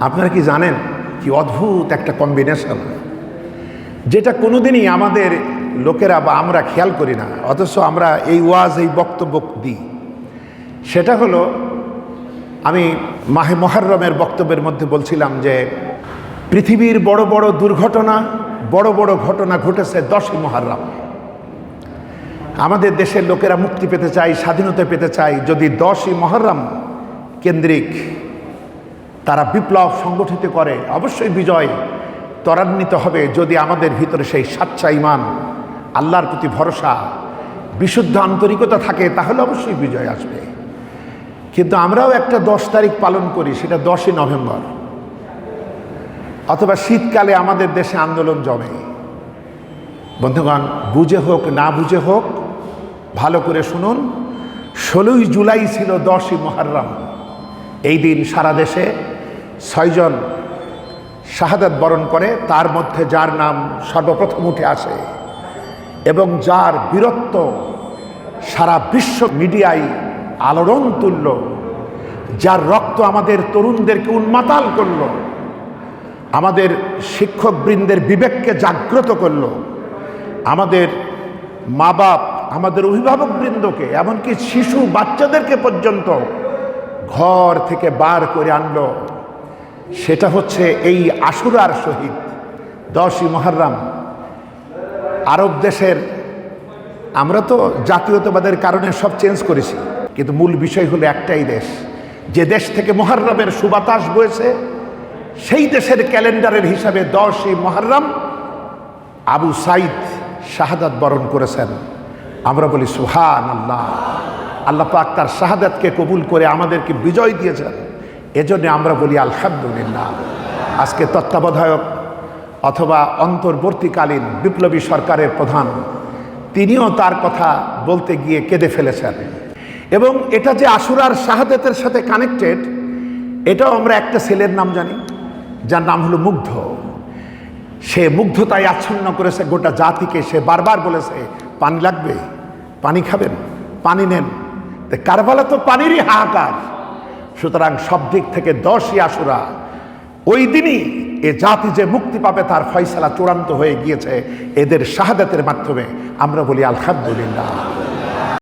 আপনারা কি জানেন কি অদ্ভুত একটা কম্বিনেশন যেটা কোনোদিনই আমাদের লোকেরা বা আমরা খেয়াল করি না, অথচ আমরা এই ওয়াজ, এই বক্তব্য দিই। সেটা হলো, আমি মাহে মহারমের বক্তব্যের মধ্যে বলছিলাম যে, পৃথিবীর বড় বড় দুর্ঘটনা, বড় বড় ঘটনা ঘটেছে দশই মহারম আমাদের দেশের লোকেরা মুক্তি পেতে চায়, স্বাধীনতা পেতে চায় যদি দশই মহরম কেন্দ্রিক তারা বিপ্লব সংগঠিত করে, অবশ্যই বিজয় ত্বরান্বিত হবে যদি আমাদের ভিতরে সেই সাচ্চা ইমান আল্লাহর প্রতি ভরসা, বিশুদ্ধ আন্তরিকতা থাকে, তাহলে অবশ্যই বিজয় আসবে। কিন্তু আমরাও একটা দশ তারিখ পালন করি, সেটা দশই নভেম্বর। অথবা শীতকালে আমাদের দেশে আন্দোলন জমে। বন্ধুগণ, বুঝে হোক, না বুঝে হোক, ভালো করে শুনুন, ষোলোই জুলাই ছিল দশই মহারম। এই দিন সারা দেশে ছয়জন শাহাদাত বরণ করে, তার মধ্যে যার নাম সর্বপ্রথম উঠে আসে এবং যার বীরত্ব সারা বিশ্ব মিডিয়ায় আলোড়ন তুলল, যার রক্ত আমাদের তরুণদেরকে উন্মাতাল করল, আমাদের শিক্ষকবৃন্দের বিবেককে জাগ্রত করল, আমাদের মা বাপ আমাদের অভিভাবকবৃন্দকে, এমনকি শিশু বাচ্চাদেরকে পর্যন্ত ঘর থেকে বার করে আনলো। সেটা হচ্ছে এই আশুরার শহীদ, দশই মহারাম। আরব দেশের, আমরা তো জাতীয়তাবাদের কারণে সব চেঞ্জ করেছি, কিন্তু মূল বিষয় হলো একটাই দেশ। যে দেশ থেকে মহারমের সুবাতাস বয়েছে, সেই দেশের ক্যালেন্ডারের হিসাবে দশই মহারম আবু সাইদ শাহাদাত বরণ করেছেন। আমরা বলি সুহান আল্লাহ আল্লাহ পাক তার শাহাদাতকে কবুল করে আমাদেরকে বিজয় দিয়েছেন। এজন্য আমরা বলি আলহামদুলিল্লাহ। আজকে তত্ত্বাবধায়ক অথবা অন্তর্বর্তীকালীন বিপ্লবী সরকারের প্রধান, তিনিও তার কথা বলতে গিয়ে কেঁদে ফেলেছেন। এবং এটা যে আশুরার শাহাদাতের সাথে কানেক্টেড এটাও আমরা একটা ছেলের নাম জানি, যার নাম হলো মুগ্ধ। সে মুগ্ধতায় আচ্ছন্ন করেছে গোটা জাতিকে, সে বারবার বলেছে, পানি লাগবে? পানি খাবেন? পানি নেন? কারবালা তো পানিরই হাহাকার। সুতরাং সব দিক থেকে দশই আসুরা ওই দিনই এ জাতি যে মুক্তি পাবে তার ফয়সালা চূড়ান্ত হয়ে গিয়েছে। এদের শাহাদাতের মাধ্যমে আমরা বলি আলহামদুলিল্লাহ।